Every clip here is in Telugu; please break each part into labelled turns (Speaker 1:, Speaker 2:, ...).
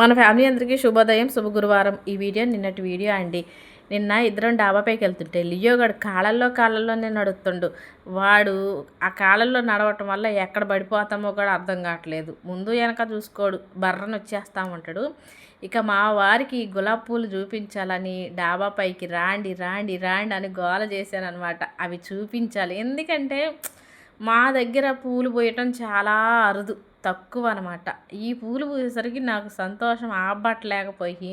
Speaker 1: మన ఫ్యామిలీ అందరికీ శుభోదయం శుభ గురువారం ఈ వీడియో నిన్నటి వీడియో అండి. నిన్న ఇద్దరం డాబాపైకి వెళ్తుంటే లియోగాడు కాళ్ళల్లో కాళ్ళల్లోనే నడుస్తుండు వాడు ఆ కాళ్ళల్లో నడవటం వల్ల ఎక్కడ పడిపోతామో కూడా అర్థం కావట్లేదు. ముందు వెనక చూసుకోడు బర్రను వచ్చేస్తా ఉంటాడు ఇక మా వారికి గులాబ్ పూలు చూపించాలని డాబా పైకి రాండి రాండి రాండి అని గోల చేశాను అనమాట అవి చూపించాలి. ఎందుకంటే మా దగ్గర పూలు పోయటం చాలా అరుదు. తక్కువ అనమాట ఈ పూలు పూసేసరికి నాకు సంతోషం. ఆపట్లేకపోయి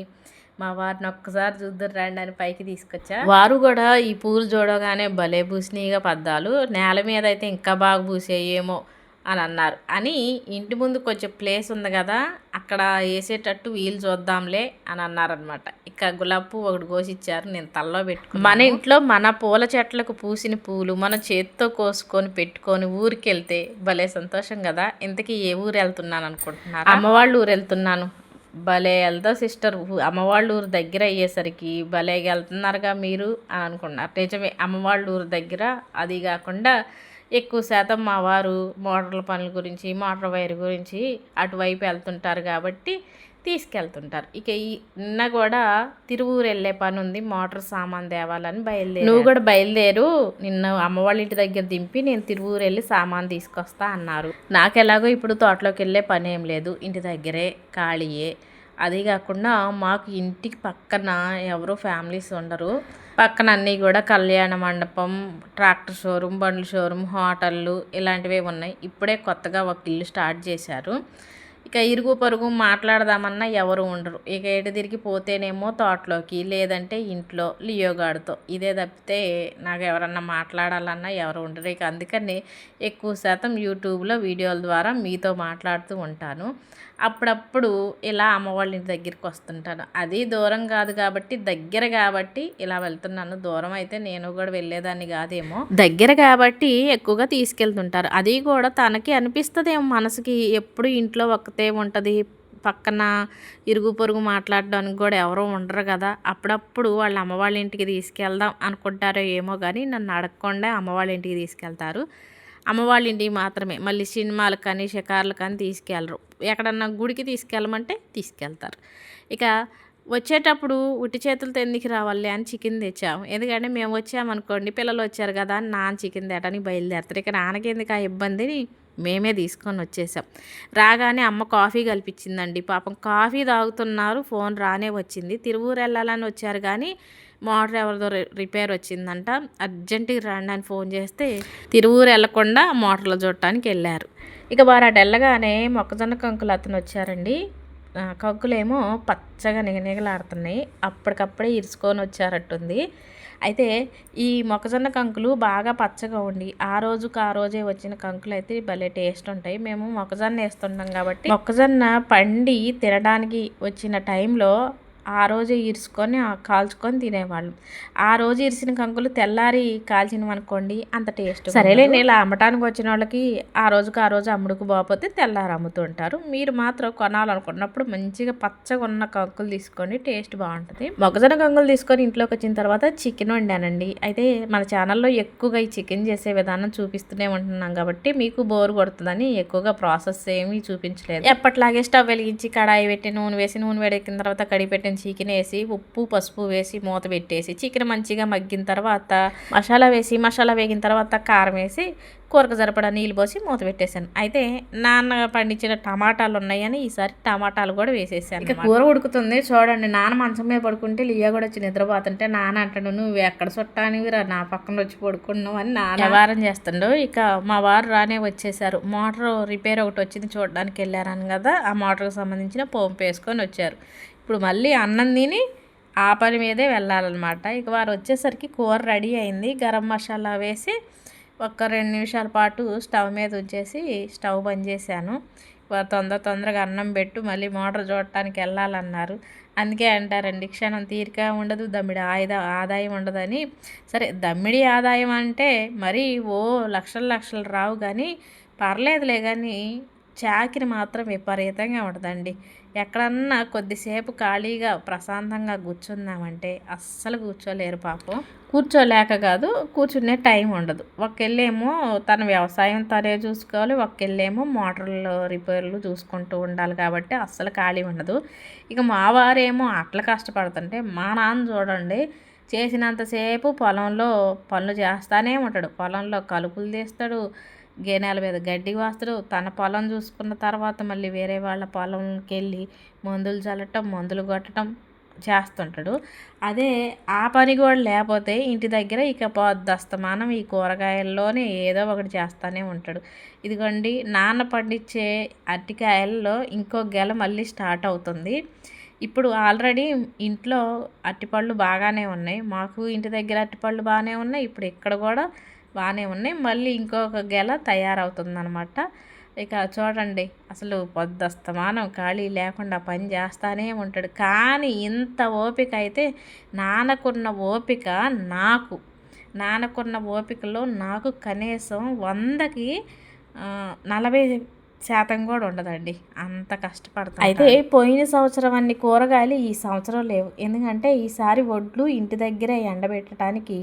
Speaker 1: మా వారిని ఒక్కసారి చూద్దరు రండి అని పైకి తీసుకొచ్చా. వారు కూడా ఈ పూలు చూడగానే భలే పూసినాయిగా పద్దాలు. నేల మీద అయితే ఇంకా బాగా పూసేయేమో అని అన్నారు. అని ఇంటి ముందు కొంచెం ప్లేస్ ఉంది కదా అక్కడ వేసేటట్టు వీలు చూద్దాంలే అని అన్నారనమాట ఇక గులాబీ పువ్వు ఒకటి కోసిచ్చారు నేను తల్లో పెట్టుకుని మన ఇంట్లో మన పూల చెట్లకు పూసిన పూలు మన చేతితో కోసుకొని పెట్టుకొని ఊరికి వెళ్తే భలే సంతోషం కదా. ఇంతకీ ఏ ఊరు వెళ్తున్నాను అనుకుంటున్నారు? అమ్మవాళ్ళ ఊరు వెళ్తున్నాను. భలే వెళ్తా సిస్టర్. అమ్మవాళ్ళ ఊరు దగ్గర అయ్యేసరికి భలే వెళ్తున్నారుగా మీరు అని అనుకున్నారు. నిజమే అమ్మవాళ్ళ ఊరు దగ్గర. అది కాకుండా ఎక్కువ శాతం మా వారు మోటార్ల పనుల గురించి మోటార్ వైర్ గురించి అటువైపు వెళ్తుంటారు కాబట్టి తీసుకెళ్తుంటారు. ఇక ఈ నిన్న కూడా తిరువూరు వెళ్ళే పని ఉంది. మోటార్ సామాన్ తేవాలని బయలుదేరి నువ్వు కూడా బయలుదేరు. నిన్న అమ్మ వాళ్ళ ఇంటి దగ్గర దింపి నేను తిరువూరు వెళ్ళి సామాన్ తీసుకొస్తా అన్నారు. నాకు ఎలాగో ఇప్పుడు తోటలోకి వెళ్ళే పని ఏం లేదు. ఇంటి దగ్గరే ఖాళీయే. అది కాకుండా మాకు ఇంటికి పక్కన ఎవరు ఫ్యామిలీస్ ఉండరు. పక్కన అన్నీ కూడా కళ్యాణ మండపం ట్రాక్టర్ షోరూమ్ బండ్ల షోరూమ్ హోటళ్ళు ఇలాంటివి ఉన్నాయి ఇప్పుడే కొత్తగా ఒక ఇల్లు స్టార్ట్ చేశారు. ఇక ఇరుగు పొరుగు మాట్లాడదామన్నా ఎవరు ఉండరు. ఇక ఎటు తిరిగి పోతేనేమో తోటలోకి లేదంటే ఇంట్లో లియోగాడుతో ఇదే తప్పితే నాకు ఎవరన్నా మాట్లాడాలన్నా ఎవరు ఉండరు. ఇక అందుకని ఎక్కువ శాతం యూట్యూబ్లో వీడియోల ద్వారా మీతో మాట్లాడుతూ ఉంటాను. అప్పుడప్పుడు ఇలా అమ్మవాళ్ళ ఇంటి దగ్గరికి వస్తుంటాను. అది దూరం కాదు కాబట్టి దగ్గర కాబట్టి ఇలా వెళ్తున్నాను. దూరం అయితే నేను కూడా వెళ్ళేదాన్ని కాదేమో. దగ్గర కాబట్టి ఎక్కువగా తీసుకెళ్తుంటారు. అది కూడా తనకి అనిపిస్తుంది మనసుకి. ఎప్పుడు ఇంట్లో ఒక్కతే ఉంటుంది పక్కన ఇరుగు పొరుగు మాట్లాడడానికి కూడా ఎవరో ఉండరు కదా. అప్పుడప్పుడు వాళ్ళ అమ్మవాళ్ళ ఇంటికి తీసుకెళ్దాం అనుకుంటారో ఏమో కానీ నన్ను అడగకుండా అమ్మవాళ్ళ ఇంటికి తీసుకెళ్తారు. అమ్మవాళ్ళ ఇంటికి మాత్రమే. మళ్ళీ సినిమాలకు కానీ షికార్లకు కానీ తీసుకెళ్ళరు ఎక్కడన్నా గుడికి తీసుకెళ్ళమంటే తీసుకెళ్తారు. ఇక వచ్చేటప్పుడు ఉట్టి చేతులతో ఎందుకు రావాలి అని చికెన్ తెచ్చాము. ఎందుకంటే మేము వచ్చామనుకోండి పిల్లలు వచ్చారు కదా అని నాన్న చికెన్ తేటానికి బయలుదేరుతారు. ఇక నాన్నకి ఎందుకు ఆ ఇబ్బందిని? మేమే తీసుకొని వచ్చేసాం. రాగానే అమ్మ కాఫీ కల్పించిందండి. పాపం కాఫీ తాగుతున్నారు ఫోన్ రానే వచ్చింది. తిరువూరు వెళ్ళాలని వచ్చారు కానీ మోటార్ ఎవరిదో రిపేర్ వచ్చిందంట. అర్జెంటుగా రండి అని ఫోన్ చేస్తే తిరువూరు వెళ్ళకుండా మోటార్లు చూడటానికి వెళ్ళారు. ఇక వారు అటు వెళ్ళగానే మొక్కజొన్న కంకులు అతను వచ్చారండి. కంకులేమో పచ్చగా నిగనిగలాడుతున్నాయి. అప్పటికప్పుడే ఇరుచుకొని వచ్చారట్టుంది. అయితే ఈ మొక్కజొన్న కంకులు బాగా పచ్చగా ఉండి ఆ రోజుకు ఆ రోజే వచ్చిన కంకులు అయితే భలే టేస్ట్ ఉంటాయి. మేము మొక్కజొన్న వేస్తుంటాం కాబట్టి మొక్కజొన్న పండి తినడానికి వచ్చిన టైంలో ఆ రోజే ఇరుచుకొని కాల్చుకొని తినేవాళ్ళం. ఆ రోజు ఇరిసిన కంకులు తెల్లారి కాల్చినవనుకోండి అంత టేస్ట్ సరేలే ఇలా అమ్మటానికి వచ్చిన వాళ్ళకి ఆ రోజుకు ఆ రోజు అమ్ముడుకు పోకపోతే తెల్లారి అమ్ముతుంటారు. మీరు మాత్రం కొనాలనుకున్నప్పుడు మంచిగా పచ్చగా ఉన్న కంకులు తీసుకోండి టేస్ట్ బాగుంటుంది. మొక్కజొన్న కంకులు తీసుకొని ఇంట్లోకి వచ్చిన తర్వాత చికెన్ వండానండి. అయితే మన ఛానల్లో ఎక్కువగా ఈ చికెన్ చేసే విధానం చూపిస్తూనే ఉంటున్నాం కాబట్టి మీకు బోర్ కొడుతుందని ఎక్కువగా ప్రాసెస్ ఏమీ చూపించలేదు. ఎప్పట్లాగే స్టవ్ వెలిగించి కడాయి పెట్టి నూనె వేసి నూనె వేడెక్కిన తర్వాత కడిగి పెట్టిన చికెన్ వేసి ఉప్పు పసుపు వేసి మూత పెట్టేసి చికెన్ మంచిగా మగ్గిన తర్వాత మసాలా వేసి మసాలా వేగిన తర్వాత కారం వేసి కూరకు సరిపడా నీళ్ళు పోసి మూత పెట్టేశాను. అయితే నాన్న పండించిన టమాటాలు ఉన్నాయని ఈసారి టమాటాలు కూడా వేసేసాను ఇక కూర ఉడుకుతుంది. చూడండి నాన్న మంచం మీద పడుకుంటే లియా కూడా వచ్చి నిద్రపోతుంటే నాన్న అంటాడు నువ్వు ఎక్కడ చుట్టానివి రా నా పక్కన వచ్చి పడుకున్నావు అని నాన్న వ్యవహారం చేస్తుండో. ఇక మా వారు రానే వచ్చేసారు. మోటార్ రిపేర్ ఒకటి వచ్చింది చూడడానికి వెళ్ళారని కదా ఆ మోటార్కి సంబంధించిన పంపు వేసుకొని వచ్చారు. ఇప్పుడు మళ్ళీ అన్నం తిని ఆ పని మీదే వెళ్ళాలన్నమాట. ఇక వారు వచ్చేసరికి కూర రెడీ అయింది. గరం మసాలా వేసి ఒక రెండు నిమిషాల పాటు స్టవ్ మీద ఉంచేసి స్టవ్ బంద్ చేశాను. తొందర తొందరగా అన్నం పెట్టు మళ్ళీ మోటార్ చూడటానికి వెళ్ళాలన్నారు. అందుకే అంటారండి క్షణం తీరిక ఉండదు దమ్మిడి ఆయుధ ఆదాయం ఉండదని. సరే దమ్మిడి ఆదాయం అంటే మరీ ఓ లక్షల లక్షలు రావు కానీ పర్లేదులే కానీ చాకిరి మాత్రం విపరీతంగా ఉంటుందండి. ఎక్కడన్నా కొద్దిసేపు ఖాళీగా ప్రశాంతంగా కూర్చుందామంటే అస్సలు కూర్చోలేరు పాపం. కూర్చోలేక కాదు కూర్చునే టైం ఉండదు. ఒకళ్ళేమో తన వ్యవసాయం తనే చూసుకోవాలి ఒకళ్ళేమో మోటార్లు రిపేర్లు చూసుకుంటూ ఉండాలి కాబట్టి అస్సలు ఖాళీ ఉండదు. ఇక మా వారేమో అట్లా కష్టపడుతుంటే మా నాన్న చూడండి చేసినంతసేపు పొలంలో పనులు చేస్తానే ఉంటాడు. పొలంలో కలుపులు తీస్తాడు గేనాల మీద గడ్డి వాస్తుడు తన పొలం చూసుకున్న తర్వాత మళ్ళీ వేరే వాళ్ళ పొలంకి వెళ్ళి మందులు చల్లటం మందులు కొట్టడం చేస్తుంటాడు. అదే ఆ పని కూడా లేకపోతే ఇంటి దగ్గర ఇక దస్తమానం ఈ కూరగాయల్లోనే ఏదో ఒకటి చేస్తూనే ఉంటాడు. ఇదిగోండి నాన్న పండించే అరటికాయల్లో ఇంకో గెల మళ్ళీ స్టార్ట్ అవుతుంది. ఇప్పుడు ఆల్రెడీ ఇంట్లో అరటిపళ్ళు బాగానే ఉన్నాయి. మాకు ఇంటి దగ్గర అరటిపళ్ళు బాగానే ఉన్నాయి. ఇప్పుడు ఇక్కడ కూడా బాగానే ఉన్నాయి. మళ్ళీ ఇంకొక గెల తయారవుతుందనమాట ఇక చూడండి అసలు పొద్దస్తమానం ఖాళీ లేకుండా పని చేస్తానే ఉంటాడు. కానీ ఇంత ఓపిక అయితే నాన్నకున్న ఓపిక నాకు. నాన్నకున్న ఓపికలో నాకు కనీసం వందకి నలభై శాతం కూడా ఉండదండి. అంత కష్టపడతాం అయితే పోయిన సంవత్సరం అన్ని కూరగాయలు ఈ సంవత్సరం లేవు. ఎందుకంటే ఈసారి వడ్లు ఇంటి దగ్గరే ఎండబెట్టడానికి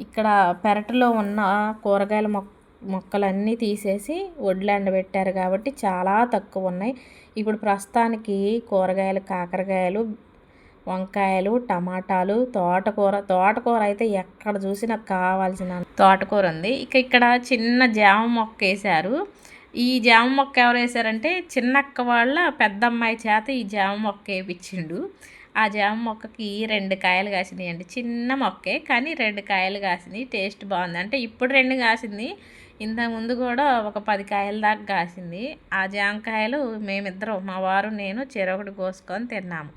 Speaker 1: ఇక్కడ పెరట్లో ఉన్న కూరగాయల మొక్క మొక్కలన్నీ తీసేసి వడ్లు ఎండబెట్టారు కాబట్టి చాలా తక్కువ ఉన్నాయి. ఇప్పుడు ప్రస్తుతానికి కూరగాయలు కాకరకాయలు వంకాయలు టమాటాలు తోటకూర తోటకూర అయితే ఎక్కడ చూసినా కావాల్సిన తోటకూర ఉంది. ఇక ఇక్కడ చిన్న జామ మొక్క వేశారు. ఈ జామ మొక్క ఎవరు వేశారంటే చిన్నక్క వాళ్ళ పెద్దమ్మాయి చేత ఈ జామ మొక్క వేయించిండు ఆ జామ మొక్కకి రెండు కాయలు కాసినాయి అండి చిన్న మొక్కే కానీ రెండు కాయలు కాసినాయి. టేస్ట్ బాగుంది. అంటే ఇప్పుడు రెండు కాసింది. ఇంతకుముందు కూడా ఒక పది కాయల దాకా కాసింది. ఆ జామకాయలు మేమిద్దరం మా వారు నేను చెరొకటి కోసుకొని తిన్నాము.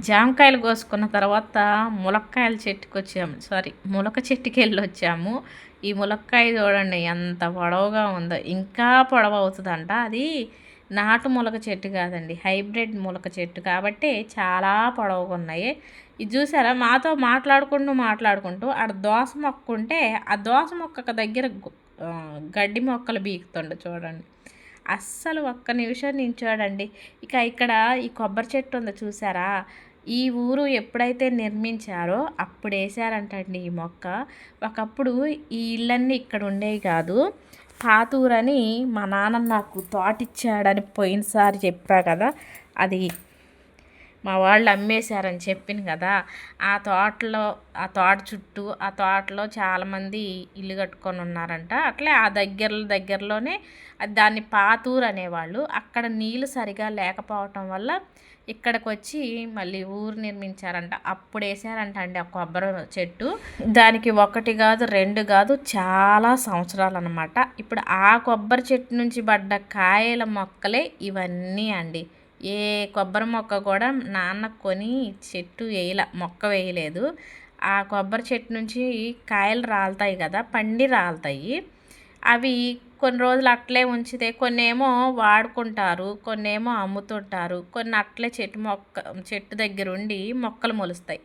Speaker 1: జామకాయలు కోసుకున్న తర్వాత ములక్కాయల చెట్టుకు వచ్చాము. సారీ ములక చెట్టుకి వెళ్ళి వచ్చాము. ఈ ములక్కాయ చూడండి ఎంత పొడవుగా ఉందో. ఇంకా పొడవు అవుతుందంట. అది నాటు మొలక చెట్టు కాదండి హైబ్రిడ్ మొలక చెట్టు. కాబట్టి చాలా పొడవుగా ఉన్నాయి. ఇది చూసారా? మాతో మాట్లాడుకుంటూ మాట్లాడుకుంటూ ఆడ దోస మొక్క ఉంటే ఆ దోస మొక్క దగ్గర గడ్డి మొక్కలు బీకుతుండ చూడండి. అస్సలు ఒక్క నిమిషం నేను చూడండి ఇక ఇక్కడ ఈ కొబ్బరి చెట్టు ఉందో చూసారా? ఈ ఊరు ఎప్పుడైతే నిర్మించారో అప్పుడు వేసారంటండి ఈ మొక్క. ఒకప్పుడు ఈ ఇళ్ళన్నీ ఇక్కడ ఉండేవి కాదు. పాతూరని మా నాన్న నాకు తోటిచ్చాడని పోయినసారి చెప్పా కదా అది మా వాళ్ళు అమ్మేశారని చెప్పింది కదా ఆ తోటలో ఆ తోట చుట్టూ ఆ తోటలో చాలామంది ఇల్లు కట్టుకొని ఉన్నారంట. అట్లే ఆ దగ్గర దగ్గరలోనే దాన్ని పాతూరు అనేవాళ్ళు. అక్కడ నీళ్ళు సరిగా లేకపోవటం వల్ల ఇక్కడికి వచ్చి మళ్ళీ ఊరు నిర్మించారంట. అప్పుడు వేసారంట అండి ఆ కొబ్బరి చెట్టు. దానికి ఒకటి కాదు రెండు కాదు చాలా సంవత్సరాలు అనమాట ఇప్పుడు ఆ కొబ్బరి చెట్టు నుంచి పడ్డ కాయల మొక్కలే ఇవన్నీ అండి. ఏ కొబ్బరి మొక్క కూడా నాన్న కొని చెట్టు వేయలే మొక్క వేయలేదు. ఆ కొబ్బరి చెట్టు నుంచి కాయలు రాలుతాయి కదా పండి రాలుతాయి. అవి కొన్ని రోజులు అట్లే ఉంచితే కొన్ని ఏమో వాడుకుంటారు కొన్ని ఏమో అమ్ముతుంటారు. కొన్ని అట్లే చెట్టు మొక్క చెట్టు దగ్గర ఉండి మొక్కలు మొలుస్తాయి.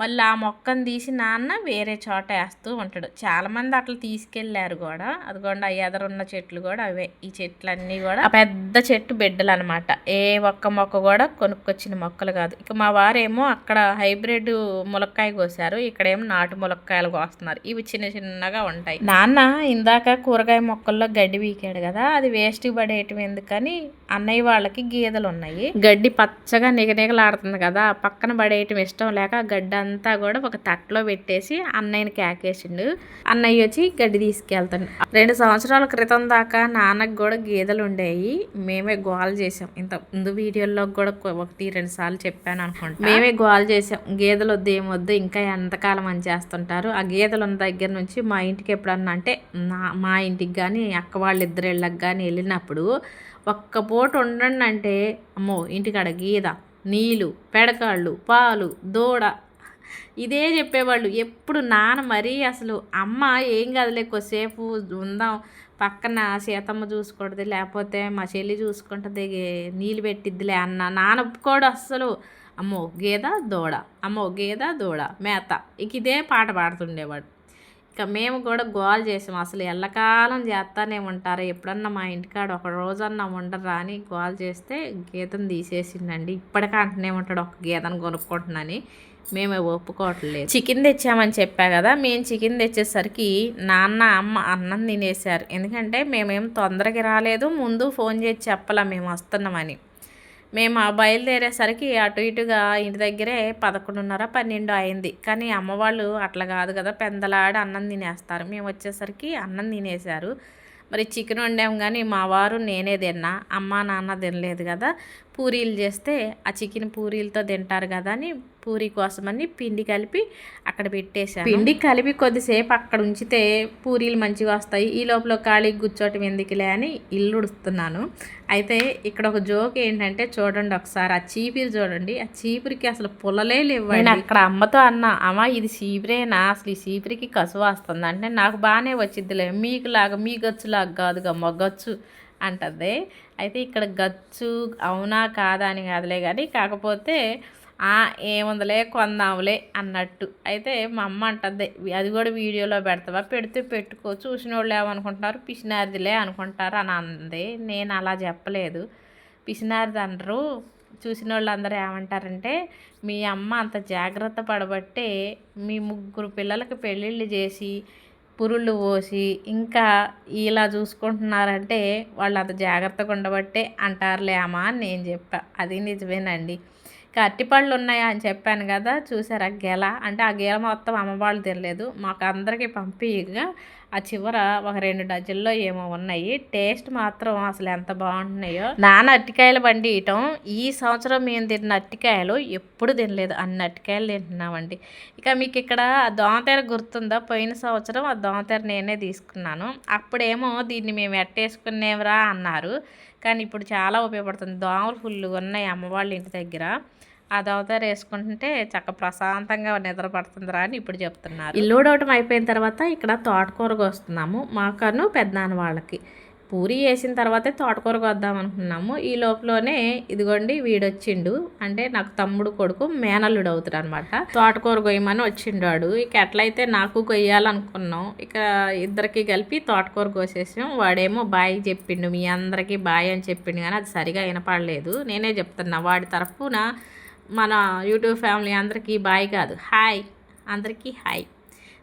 Speaker 1: మళ్ళీ ఆ మొక్కను తీసి నాన్న వేరే చోట వేస్తూ ఉంటాడు. చాలామంది అట్లా తీసుకెళ్ళారు కూడా. అదిగోండి ఎదరున్న చెట్లు కూడా అవే. ఈ చెట్లన్నీ కూడా పెద్ద చెట్టు బిడ్డలు అనమాట ఏ ఒక్క మొక్క కూడా కొనుక్కొచ్చిన మొక్కలు కాదు. ఇక మా వారేమో అక్కడ హైబ్రిడ్ ములక్కాయ కోసారు. ఇక్కడేమో నాటు ములక్కాయలు కోస్తున్నారు. ఇవి చిన్న చిన్నగా ఉంటాయి. నాన్న ఇందాక కూరగాయ మొక్కల్లో గడ్డి వీకాడు కదా. అది వేస్ట్ పడేయటం ఎందుకని అన్నయ్య వాళ్ళకి గీదలు ఉన్నాయి గడ్డి పచ్చగా నిగనిగలాడుతుంది కదా. పక్కన పడేయటం ఇష్టం లేక గడ్డ అంతా కూడా ఒక తట్టలో పెట్టేసి అన్నయ్యని కేకేసిండు. అన్నయ్య వచ్చి గడ్డి తీసుకెళ్తాడు. రెండు సంవత్సరాల క్రితం దాకా నాన్నకు కూడా గేదెలు ఉండేవి మేమే గోల్ చేసాం ఇంత ముందు వీడియోల్లో కూడా ఒకటి రెండు సార్లు చెప్పాను అనుకుంటా. మేమే గోల్ చేసాం గేదెలు వద్దు ఏమొద్దు ఇంకా ఎంతకాలం అని చేస్తుంటారు. ఆ గేదెలు ఉన్న దగ్గర నుంచి మా ఇంటికి ఎప్పుడన్నా అంటే మా ఇంటికి కానీ అక్క వాళ్ళ ఇద్దరు ఇళ్ళకి కానీ వెళ్ళినప్పుడు ఒక్క పూట ఉండండి అంటే అమ్మో ఇంటికాడ గీద నీళ్ళు పెడకాళ్ళు పాలు దూడ ఇదే చెప్పేవాళ్ళు. ఎప్పుడు నాన్న మరీ అసలు అమ్మ ఏం కాదులే కొద్దిసేపు ఉందాం పక్కన సీతమ్మ చూసుకుంటుంది లేకపోతే మా చెల్లి చూసుకుంటుంది నీళ్ళు పెట్టిద్దిలే అన్న. నాన్న ఒప్పుకోడు అస్సలు. అమ్మో గేద దూడ అమ్మో గేద దూడ మేత. ఇక ఇదే పాట పాడుతుండేవాడు. ఇక మేము కూడా గోల్ చేసాం. అసలు ఎల్లకాలం చేస్తానే ఉంటారు? ఎప్పుడన్నా మా ఇంటికాడ ఒక రోజన్నా ఉండరా అని గోల్ చేస్తే గీతను తీసేసిందండి ఇప్పటికే అంటూనే ఉంటాడు ఒక గీతను కొనుక్కుంటున్నాని మేమే ఒప్పుకోవట్లేదు. చికెన్ తెచ్చామని చెప్పా కదా మేము చికెన్ తెచ్చేసరికి నాన్న అమ్మ అన్నం తినేశారు. ఎందుకంటే మేమేం తొందరగా రాలేదు ముందు ఫోన్ చేసి చెప్పలా మేము వస్తున్నామని. మేము ఆ బయలుదేరేసరికి అటు ఇటుగా ఇంటి దగ్గరే పదకొండున్నర పన్నెండు అయింది. కానీ అమ్మవాళ్ళు అట్లా కాదు కదా పెందలాడి అన్నం తినేస్తారు. మేము వచ్చేసరికి అన్నం తినేశారు. మరి చికెన్ వండాము కానీ మా వారు నేనే తిన్నా అమ్మ నాన్న తినలేదు కదా. పూరీలు చేస్తే ఆ చికెన్ పూరీలతో తింటారు కదా అని పూరి కోసమని పిండి కలిపి అక్కడ పెట్టేశాను. పిండి కలిపి కొద్దిసేపు అక్కడ ఉంచితే పూరీలు మంచిగా వస్తాయి. ఈ లోపల ఖాళీ కూర్చోటం ఎందుకులే అని ఇల్లు ఉడుస్తున్నాను. అయితే ఇక్కడ ఒక జోక్ ఏంటంటే చూడండి ఒకసారి. ఆ చీపిరి చూడండి. ఆ చీపురికి అసలు పుల్లలే లేవు నేను అక్కడ అమ్మతో అన్నా అమ్మ ఇది చీపిరేనా? అసలు ఈ చీపిరికి కసువు వస్తుంది. అంటే నాకు బాగానే వచ్చిద్దిలే. మీకు లాగా మీ గచ్చులాగా కాదుగా మొగ్గచ్చు అంటది. అయితే ఇక్కడ గచ్చు అవునా కాదా అని కాదులే కానీ కాకపోతే ఏముందలే కొందాములే అన్నట్టు. అయితే మా అమ్మ అంటుంది అది కూడా వీడియోలో పెడతావా? పెడితే పెట్టుకో. చూసిన వాళ్ళు ఏమనుకుంటున్నారు? పిసినారిదిలే అనుకుంటారు అని అంది. నేను అలా చెప్పలేదు. పిసినారిది అనరు. చూసిన వాళ్ళు అందరూ ఏమంటారంటే మీ అమ్మ అంత జాగ్రత్త పడబట్టే మీ ముగ్గురు పిల్లలకి పెళ్ళిళ్ళు చేసి పురుళ్ళు పోసి ఇంకా ఇలా చూసుకుంటున్నారంటే వాళ్ళు అంత జాగ్రత్తగా ఉండబట్టే అంటారులే అమ్మా అని నేను చెప్పా అది నిజమేనండి. ఇంకా అరటిపళ్ళు ఉన్నాయా అని చెప్పాను కదా చూసారా గెల? అంటే ఆ గెల మొత్తం అమ్మవాళ్ళు తినలేదు. మాకు అందరికీ పంపిగా ఆ చివర ఒక రెండు డజన్లో ఏమో ఉన్నాయి. టేస్ట్ మాత్రం అసలు ఎంత బాగుంటున్నాయో. నాన్న అట్టికాయలు బండి ఇయటం ఈ సంవత్సరం మేము తిన్న అట్టికాయలు ఎప్పుడు తినలేదు. అన్ని అట్టికాయలు తింటున్నామండి. ఇక మీకు ఇక్కడ దోమతెర గుర్తుందా? పోయిన సంవత్సరం ఆ దోమతెర నేనే తీసుకున్నాను. అప్పుడేమో దీన్ని మేము ఎట్టేసుకునేవరా అన్నారు. కానీ ఇప్పుడు చాలా ఉపయోగపడుతుంది. దోమలు ఫుల్ ఉన్నాయి అమ్మవాళ్ళ ఇంటి దగ్గర. అది అవతారు వేసుకుంటుంటే చక్క ప్రశాంతంగా నిద్ర పడుతుందిరా అని ఇప్పుడు చెప్తున్నారు. ఇల్లు అయిపోయిన తర్వాత ఇక్కడ తోటకూరకు వస్తున్నాము మాకను పెద్దనాన్న వాళ్ళకి. పూరి వేసిన తర్వాతే తోటకూరకు వద్దాం అనుకున్నాము. ఈ లోపలనే ఇదిగోండి వీడొచ్చిండు. అంటే నాకు తమ్ముడు కొడుకు మేనల్లుడు అవుతాడు అనమాట తోటకూర కొయ్యమని వచ్చిండాడు. ఇక ఎట్లయితే నాకు కొయ్యాలనుకున్నాం ఇక ఇద్దరికి కలిపి తోటకూర కోసేసాం. వాడేమో బాయ్ చెప్పిండు మీ అందరికీ బాయ్ అని చెప్పిండు కానీ అది సరిగా వినపడలేదు. నేనే చెప్తున్నా వాడి తరఫున మన యూట్యూబ్ ఫ్యామిలీ అందరికీ బాయ్ కాదు. హాయ్. అందరికీ హాయ్.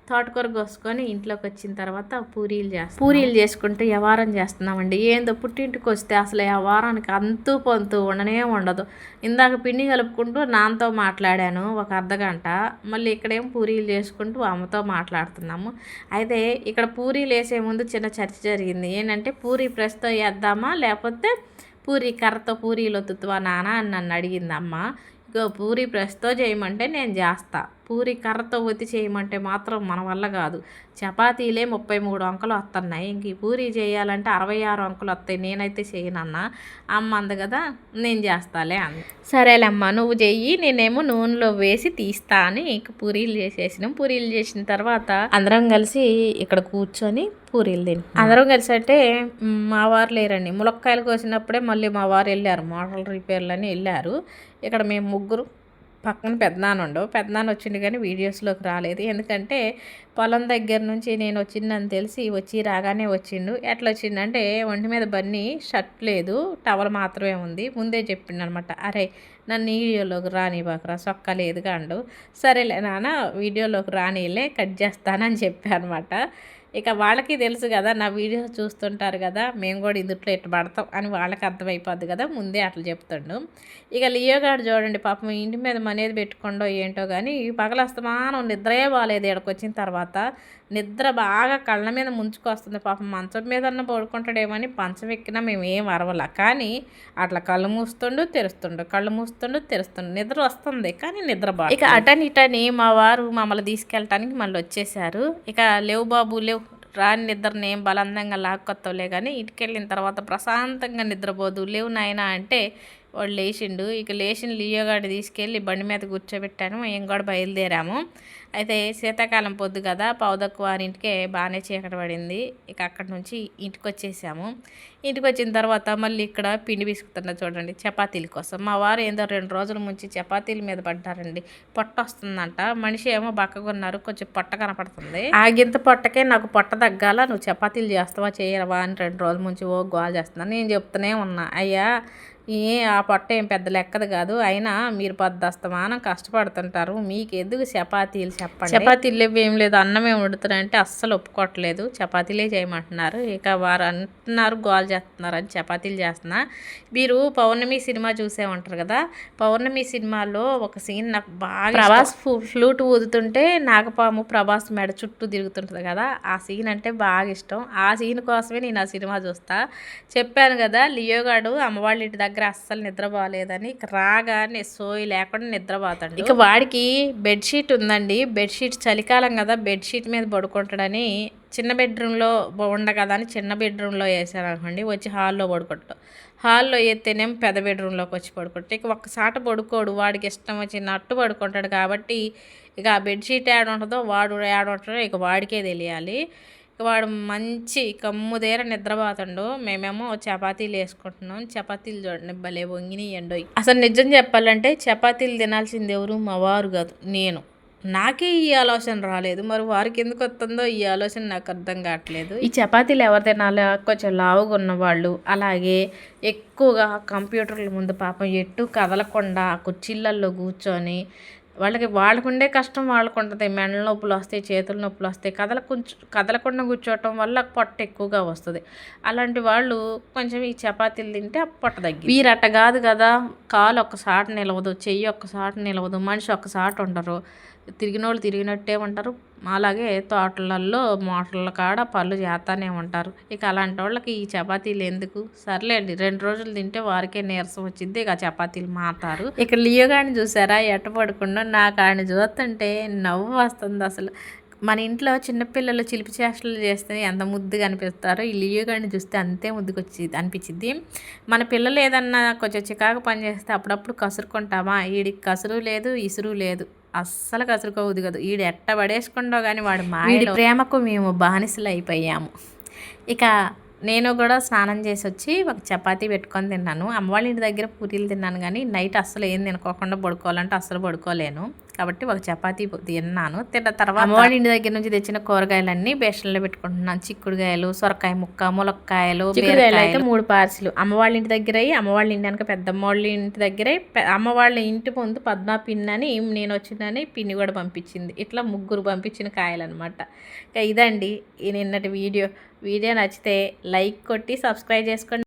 Speaker 1: తోటకూర కోసుకొని ఇంట్లోకి వచ్చిన తర్వాత పూరీలు చేస్తాం పూరీలు చేసుకుంటే వ్యవహారం చేస్తున్నామండి. ఏందో పుట్టింటికి వస్తే అసలు వ్యవహారానికి అంతూ పొంతూ ఉండనే ఉండదు. ఇందాక పిండి కలుపుకుంటూ నాన్నతో మాట్లాడాను ఒక అర్ధగంట. మళ్ళీ ఇక్కడేం పూరీలు చేసుకుంటూ అమ్మతో మాట్లాడుతున్నాము. అయితే ఇక్కడ పూరీలు వేసే ముందు చిన్న చర్చ జరిగింది. ఏంటంటే పూరీ ప్రెస్తో వేద్దామా? లేకపోతే పూరి కర్రతో పూరీలు ఒత్తుతావా నాన్న అని నన్ను అడిగింది అమ్మ. ఇక పూరి ప్రెస్తో చేయమంటే నేను చేస్తా. పూరి కర్రతో ఒత్తి చేయమంటే మాత్రం మన వల్ల కాదు. చపాతీలే ముప్పై మూడు అంకలు వస్తున్నాయి ఇంక పూరి చేయాలంటే అరవై ఆరు అంకులు వస్తాయి నేనైతే చేయనన్నా. అమ్మ అంది కదా నేను చేస్తాలే అంది. సరేలేమ్మ నువ్వు చెయ్యి. నేనేమో నూనెలో వేసి తీస్తా అని ఇంక పూరీలు చేసేసినాం. పూరీలు చేసిన తర్వాత అందరం కలిసి ఇక్కడ కూర్చొని పూరీలు తిని అందరం కలిసి అంటే మా వారు లేరండి. ములక్కాయలు కోసినప్పుడే మళ్ళీ మా వారు వెళ్ళారు. మోటార్ రిపేర్లని వెళ్ళారు. ఇక్కడ మేము ముగ్గురు పక్కన పెద్దనాన్న ఉండవు పెద్దనాన్న వచ్చిండు కానీ వీడియోస్లోకి రాలేదు. ఎందుకంటే పొలం దగ్గర నుంచి నేను వచ్చిందని తెలిసి వచ్చి రాగానే వచ్చిండు. ఎట్లా వచ్చిండంటే ఒంటి మీద బన్నీ షర్ట్ లేదు టవల్ మాత్రమే ఉంది. ముందే చెప్పిండు అనమాట అరే నన్ను వీడియోలోకి రాని బాకరా సొక్క లేదు కాండు సరేలే నాన్న వీడియోలోకి రానిలే కట్ చేస్తానని చెప్పాను అనమాట ఇక వాళ్ళకి తెలుసు కదా నా వీడియోస్ చూస్తుంటారు కదా మేము కూడా ఇందుట్లో ఎట్టు పడతాం అని వాళ్ళకి అర్థమైపోద్ది కదా ముందే అట్లా చెప్తుండు. ఇక లియో గారు చూడండి పాపం ఇంటి మీద మనేది పెట్టుకుండో ఏంటో కానీ పగలస్తమానం నిద్రే బాగాలేదు ఇక్కడికి వచ్చిన తర్వాత. నిద్ర బాగా కళ్ళ మీద ముంచుకొస్తుంది. పాపం మంచం మీద పడుకుంటాడేమని పంచం ఎక్కినా మేము ఏం అరవల. కానీ అట్లా కళ్ళు మూస్తుండు తెరుస్తుండు. కళ్ళు మూస్తుండు తెరుస్తుండు. నిద్ర వస్తుంది కానీ నిద్ర బాగా ఇక అటని ఇటని మా వారు మమ్మల్ని తీసుకెళ్ళటానికి మళ్ళీ వచ్చేసారు ఇక లేవు బాబు లేవు. రాని నిద్రని ఏం బలందంగా లాక్కొత్తలే కానీ ఇంటికి వెళ్ళిన తర్వాత ప్రశాంతంగా నిద్రపోదు. లేవు నాయన అంటే వాడు లేచిండు. ఇక లేచిన లియోగాడు తీసుకెళ్ళి బండి మీద కూర్చోబెట్టాను. మేము కూడా బయలుదేరాము. అయితే శీతాకాలం పొద్దు కదా పావుదక్కు వారింటికే బాగానే చీకటి పడింది. ఇక అక్కడి నుంచి ఇంటికి వచ్చేసాము ఇంటికి వచ్చిన తర్వాత మళ్ళీ ఇక్కడ పిండి పిసుకుతున్నా చూడండి చపాతీల కోసం. మా వారు ఏందో రెండు రోజుల ముంచి చపాతీల మీద పడ్డారండి. పొట్ట వస్తుందంట. మనిషి ఏమో బక్కగున్నారు కొంచెం పొట్ట కనపడుతుంది. ఆగింత పొట్టకే నాకు పొట్ట తగ్గాల? నువ్వు చపాతీలు చేస్తావా చేయవా అని రెండు రోజుల ముంచి ఓ గోల్ చేస్తున్నాను నేను చెప్తూనే ఉన్నా అయ్యా ఏ ఆ పొట్ట ఏం పెద్ద లెక్కది కాదు. అయినా మీరు పద్దస్తమానం కష్టపడుతుంటారు. మీకు ఎందుకు చపాతీలు చెప్పండి? చపాతీలు లేవు ఏం లేదు. అన్నమే వండుతున్నారంటే అస్సలు ఒప్పుకోవట్లేదు. చపాతీలే చేయమంటున్నారు. ఇక వారు అంటున్నారు గోల్ చేస్తున్నారు అని చపాతీలు చేస్తున్నా. మీరు పౌర్ణమి సినిమా చూసే ఉంటారు కదా? పౌర్ణమి సినిమాలో ఒక సీన్ నాకు బాగా ప్రభాస్ ఫ్లూట్ ఊదుతుంటే నాగపాము ప్రభాస్ మెడ చుట్టూ తిరుగుతుంటుంది కదా? ఆ సీన్ అంటే బాగా ఇష్టం. ఆ సీన్ కోసమే నేను ఆ సినిమా చూస్తా. చెప్పాను కదా లియోగాడు అమ్మవాళ్ళ ఇంటి దగ్గర అస్సలు నిద్రపోలేదని ఇక రాగానే సోయి లేకుండా నిద్రపోతాడు ఇక వాడికి బెడ్షీట్ ఉందండి. బెడ్షీట్ చలికాలం కదా బెడ్షీట్ మీద పడుకుంటాడని చిన్న బెడ్రూమ్లో ఉండ కదా అని చిన్న బెడ్రూమ్లో వేసాను అనుకోండి వచ్చి హాల్లో పడుకోవటం హాల్లో వేస్తేనేమో పెద్ద బెడ్రూమ్లోకి వచ్చి పడుకుంటే ఇక ఒక్కసాట పడుకోడు వాడికి ఇష్టం వచ్చి నట్టు పడుకుంటాడు కాబట్టి ఇక ఆ బెడ్షీట్ యాడ్ ఉంటుందో వాడు యాడ్ ఉంటుందో ఇక వాడికే తెలియాలి. వాడు మంచి కమ్ముదేర నిద్రపోతుండు. మేమేమో చపాతీలు వేసుకుంటున్నాం. చపాతీలు చూడండి భలే వంగినాయి అసలు నిజం చెప్పాలంటే చపాతీలు తినాల్సింది ఎవరు? మా వారు కాదు నేను. నాకే ఈ ఆలోచన రాలేదు. మరి వారికి ఎందుకు వస్తుందో ఈ ఆలోచన నాకు అర్థం కావట్లేదు. ఈ చపాతీలు ఎవరు తినాలో? కొంచెం లావుగా ఉన్నవాళ్ళు. అలాగే ఎక్కువగా కంప్యూటర్ల ముందు పాపం ఎట్టు కదలకుండా కుర్చీలలో కూర్చొని వాళ్ళకి వాళ్ళకుండే కష్టం వాళ్ళకు ఉంటుంది మెడల నొప్పులు వస్తాయి చేతుల నొప్పులు వస్తాయి. కదల కొంచెం కదలకుండా కూర్చోవటం వల్ల పొట్ట ఎక్కువగా వస్తుంది. అలాంటి వాళ్ళు కొంచెం ఈ చపాతీలు తింటే ఆ పొట్ట తగ్గి వీరట్ట కాదు కదా కాలు ఒక్కసారి నిలవదు చెయ్యి ఒక్కసారి నిలవదు మనిషి ఒక్కసారి ఉండరు. తిరిగిన వాళ్ళు తిరిగినట్టే ఉంటారు. అలాగే తోటలలో మోటార్ల కాడ పళ్ళు చేస్తానే ఉంటారు. ఇక అలాంటి వాళ్ళకి ఈ చపాతీలు ఎందుకు? సర్లేండి రెండు రోజులు తింటే వారికే నీరసం వచ్చింది ఇక చపాతీలు మాతారు ఇక లియోగాని చూసారా? ఎట్ట పడకుండా నాకు ఆయన చూస్తుంటే నవ్వు వస్తుంది అసలు. మన ఇంట్లో చిన్నపిల్లలు చిలిపి చేష్టలు చేస్తే ఎంత ముద్దుగా అనిపిస్తారో ఈ లియోగాని చూస్తే అంతే ముద్దుకు వచ్చి అనిపించింది మన పిల్లలు ఏదన్నా కొంచెం చికాకు పని చేస్తే అప్పుడప్పుడు కసురుకుంటామా? వీడికి కసురు లేదు ఇసురు లేదు. అస్సలు కసురుకోవద్దు కదా. వీడు ఎట్ట పడేసుకుండో కానీ వాడు మా ప్రేమకు మేము బానిసలు అయిపోయాము ఇక నేను కూడా స్నానం చేసి వచ్చి ఒక చపాతీ పెట్టుకొని తిన్నాను. అమ్మవాళ్ళ ఇంటి దగ్గర పూరీలు తిన్నాను కానీ నైట్ అస్సలు ఏం తినుకోకుండా పడుకోవాలంటే అస్సలు పడుకోలేను. కాబట్టి ఒక చపాతీ తిన్నాను. తిన్న తర్వాత అమ్మవాళ్ళ ఇంటి దగ్గర నుంచి తెచ్చిన కూరగాయలన్నీ బేషన్లో పెట్టుకుంటున్నాను. చిక్కుడుగాయలు సొరకాయ ముక్క ములక్కాయలు అయితే మూడు పార్సిల్. అమ్మవాళ్ళ ఇంటి దగ్గర అమ్మవాళ్ళ ఇంటి వెనక పెద్దమ్మ వాళ్ళ ఇంటి దగ్గర అమ్మవాళ్ళ ఇంటి ముందు పద్మా పిన్ అని నేను వచ్చిందని పిన్ని కూడా పంపించింది. ఇట్లా ముగ్గురు పంపించిన కాయలు అనమాట ఇదండి ఈ నిన్నటి వీడియో. వీడియో నచ్చితే లైక్ కొట్టి సబ్స్క్రైబ్ చేసుకోండి.